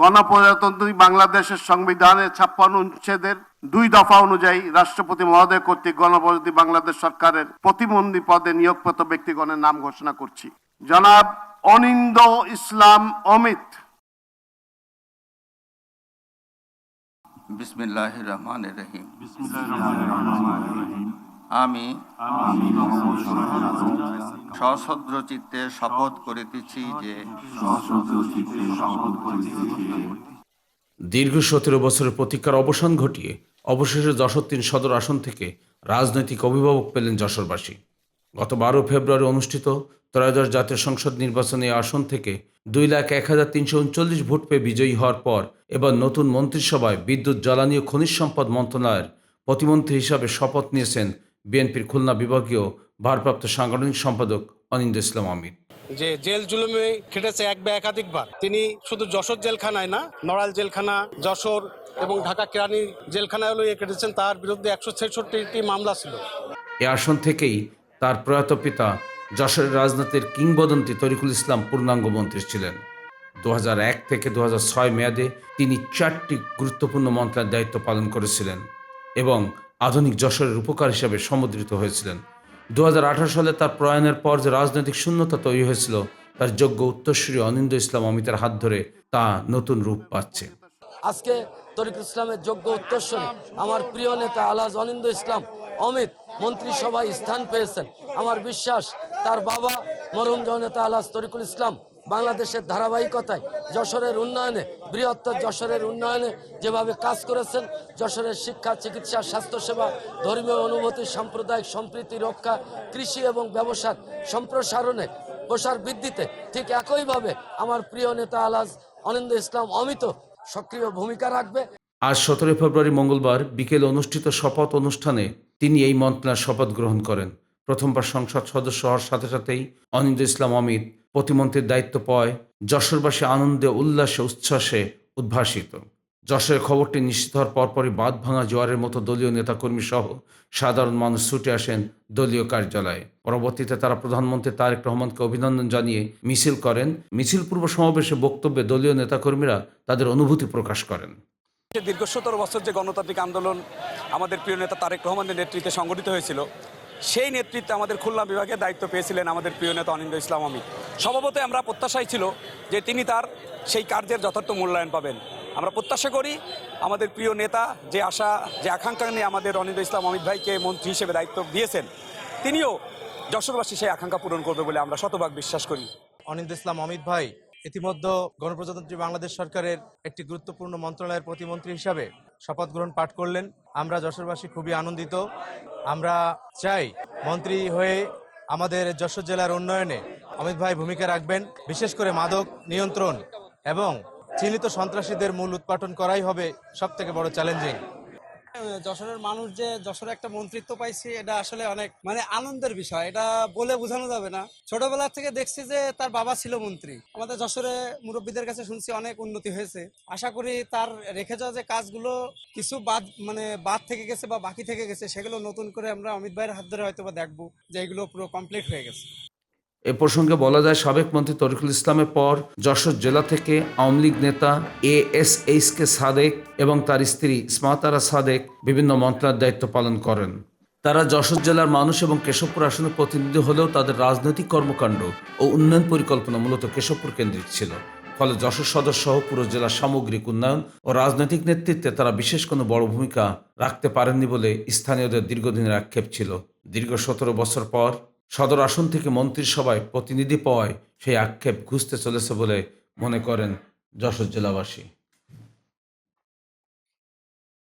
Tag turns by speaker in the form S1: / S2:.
S1: গণপ্রজাতন্ত্রী বাংলাদেশের সংবিধানের ছাপ্পান্ন অনুচ্ছেদের দুই দফা অনুযায়ী রাষ্ট্রপতি মহোদয় কর্তৃক গণপ্রজাতন্ত্রী বাংলাদেশ সরকারের প্রতিবন্ধী পদে নিয়োগপ্রাপ্ত ব্যক্তিগণের নাম ঘোষণা করছি। জনাব অনিন্দ ইসলাম অমিত।
S2: বিসমিল্লাহ রহমান রহিম। আমি সশদ্র চিত্তে শপথ করিতেছি যে
S3: দীর্ঘ সতেরো বছরের প্রতীক্ষার অবসান ঘটিয়ে অবশেষে যশোর তিন সদর আসন থেকে রাজনৈতিক অভিভাবক পেলেন যশোরবাসী। গত বারো ফেব্রুয়ারি অনুষ্ঠিত ত্রয়োদশ জাতীয় সংসদ নির্বাচনে আসন থেকে দুই লাখ এক হাজার তিনশো উনচল্লিশ ভোট পেয়ে বিজয়ী হওয়ার পর এবার নতুন মন্ত্রিসভায় বিদ্যুৎ, জ্বালানি ও খনিজ সম্পদ মন্ত্রণালয়ের প্রতিমন্ত্রী হিসাবে শপথ নিয়েছেন বিএনপির খুলনা বিভাগীয় ভারপ্রাপ্ত সাংগঠনিক সম্পাদক অনিন্দ ইসলাম আমির।
S4: যে জেল জুলুমে খেটেছে এক বা একাধিকবার। তিনি শুধু যশোর জেলখানায় না নড়াল জেলখানা যশোর এবং ঢাকা কেরানি জেলখানায় লইয়ে কেটেছেন তার বিরুদ্ধে একশো ছেষট্টিটি মামলা ছিল।
S3: এ আসন থেকেই তার প্রয়াত পিতা যশোরের রাজনীতির কিংবদন্তি তরিকুল ইসলাম পূর্ণাঙ্গ মন্ত্রী ছিলেন। দু এক থেকে দু ছয় মেয়াদে তিনি চারটি গুরুত্বপূর্ণ মন্ত্রণালয়ের দায়িত্ব পালন করেছিলেন এবং আধুনিক যশোরের উপকার হিসাবে সমুদ্রিত হয়েছিলেন। দু সালে তার প্রয়াণের পর যে রাজনৈতিক শূন্যতা তৈরি হয়েছিল, তার যোগ্য উত্তরসূরি অনিন্দ ইসলাম অমিতের হাত ধরে তা নতুন রূপ পাচ্ছে।
S5: আজকে তরিক ইসলামের যোগ্য উত্তরসূরী আমার প্রিয় নেতা আলাজ অনিন্দ ইসলাম অমিত মন্ত্রিসভায় স্থান পেয়েছেন। আমার বিশ্বাস, তার বাবা মরুম জননেতা আলাজ তরিকুল ইসলাম বাংলাদেশের ধারাবাহিকতায়, যশোরের উন্নয়নে, বৃহত্তর যশোরের উন্নয়নে যেভাবে কাজ করেছেন, যশোরের শিক্ষা, চিকিৎসা, স্বাস্থ্যসেবা, ধর্মীয় অনুভূতি, সাম্প্রদায়িক সম্প্রীতি রক্ষা, কৃষি এবং ব্যবসার সম্প্রসারণে প্রসার বৃদ্ধিতে ঠিক একইভাবে আমার প্রিয় নেতা আলাজ অনিন্দ ইসলাম অমিত সক্রিয় ভূমিকা রাখবে।
S3: আজ সতেরোই ফেব্রুয়ারি মঙ্গলবার বিকেলে অনুষ্ঠিত শপথ অনুষ্ঠানে তিনি এই মন্ত্রণার শপথ গ্রহণ করেন। প্রথমবার সংসদ সদস্য হওয়ার সাথে সাথেই অনিন্দ ইসলাম অমিত প্রতিমন্ত্রীর দায়িত্ব পায় যশোরবাসী আনন্দে, উল্লাসে, উচ্ছ্বাসে উদ্ভাসিত। যশোরের খবরটি নিশ্চিত হওয়ার পরপরই বাঁধ ভাঙা জোয়ারের মতো দলীয় নেতাকর্মী সহ সাধারণ মানুষ ছুটে আসেন দলীয় কার্যালয়ে। পরবর্তীতে তারা প্রধানমন্ত্রী তারেক রহমানকে অভিনন্দন জানিয়ে মিছিল করেন। মিছিল পূর্ব সমাবেশে বক্তব্যে দলীয় নেতাকর্মীরা তাদের অনুভূতি প্রকাশ করেন।
S6: দীর্ঘ সতেরো বছর যে গণতান্ত্রিক আন্দোলন আমাদের প্রিয় নেতা তারেক রহমানের নেতৃত্বে সংগঠিত হয়েছিল সেই নেতৃত্বে আমাদের খুলনা বিভাগে দায়িত্ব পেয়েছিলেন আমাদের প্রিয় নেতা অনিন্দ ইসলাম আমি স্বভাবতই আমরা প্রত্যাশাই ছিল যে তিনি তার সেই কার্যের যথার্থ মূল্যায়ন পাবেন। আমরা প্রত্যাশা করি আমাদের প্রিয় নেতা যে আশা, যে আকাঙ্ক্ষা নিয়ে আমাদের অনিন্দ ইসলাম অমিত ভাইকে মন্ত্রী হিসেবে দায়িত্ব দিয়েছেন, তিনিও যশোরবাসী সেই আকাঙ্ক্ষা পূরণ করবে বলে আমরা শতভাগ বিশ্বাস করি।
S7: অনিন্দ ইসলাম অমিত ভাই, ইতিমধ্যে গণপ্রজাতন্ত্রী বাংলাদেশ সরকারের একটি গুরুত্বপূর্ণ মন্ত্রণালয়ের প্রতিমন্ত্রী হিসাবে শপথ গ্রহণ পাঠ করলেন। আমরা যশোরবাসী খুবই আনন্দিত। আমরা চাই মন্ত্রী হয়ে আমাদের যশোর জেলার উন্নয়নে অমিত ভাই ভূমিকা রাখবেন। বিশেষ করে মাদক নিয়ন্ত্রণ এবং চিহ্নিত সন্ত্রাসীদের মূল উৎপাটন করাই হবে সব থেকে বড় চ্যালেঞ্জিং।
S4: যশোরের মানুষ যে যশোরে একটা মন্ত্রিত্ব পাইছি, এটা আসলে অনেক মানে আনন্দের বিষয়। এটা বলে বোঝানো যাবে না। ছোটবেলা থেকে দেখছি যে তার বাবা ছিল মন্ত্রী। আমাদের যশোরে মুরব্বীদের কাছে শুনছি অনেক উন্নতি হয়েছে। আশা করি তার রেখে যাওয়া যে কাজগুলো কিছু বাদ মানে বাদ থেকে গেছে বা বাকি থেকে গেছে, সেগুলো নতুন করে আমরা অমিত ভাইয়ের হাত ধরে হয়তো বা দেখব যে এগুলো পুরো কমপ্লিট হয়ে গেছে।
S3: এ প্রসঙ্গে বলা যায়, সাবেক মন্ত্রী তরিকুল ইসলামের পর যশোর জেলা থেকে আওয়ামী লীগ নেতা A S H K Sadek এবং তার স্ত্রী স্মাতারা সাদেক বিভিন্ন মন্ত্রণালয়ের দায়িত্ব পালন করেন। তারা যশোর জেলার মানুষ এবং কেশবপুর আসনের প্রতিনিধি হলেও তাদের রাজনৈতিক কর্মকাণ্ড ও উন্নয়ন পরিকল্পনা মূলত কেশবপুর কেন্দ্রিক ছিল। ফলে যশোর সদর সহ পুরো জেলার সামগ্রিক উন্নয়ন ও রাজনৈতিক নেতৃত্বে তারা বিশেষ কোনো বড় ভূমিকা রাখতে পারেননি বলে স্থানীয়দের দীর্ঘদিনের আক্ষেপ ছিল। দীর্ঘ সতেরো বছর পর সদর আসন থেকে মন্ত্রিসভায় প্রতিনিধি পাওয়ায় সেই আক্ষেপ ঘুষতে চলেছে বলে মনে করেন যশোর জেলাবাসী।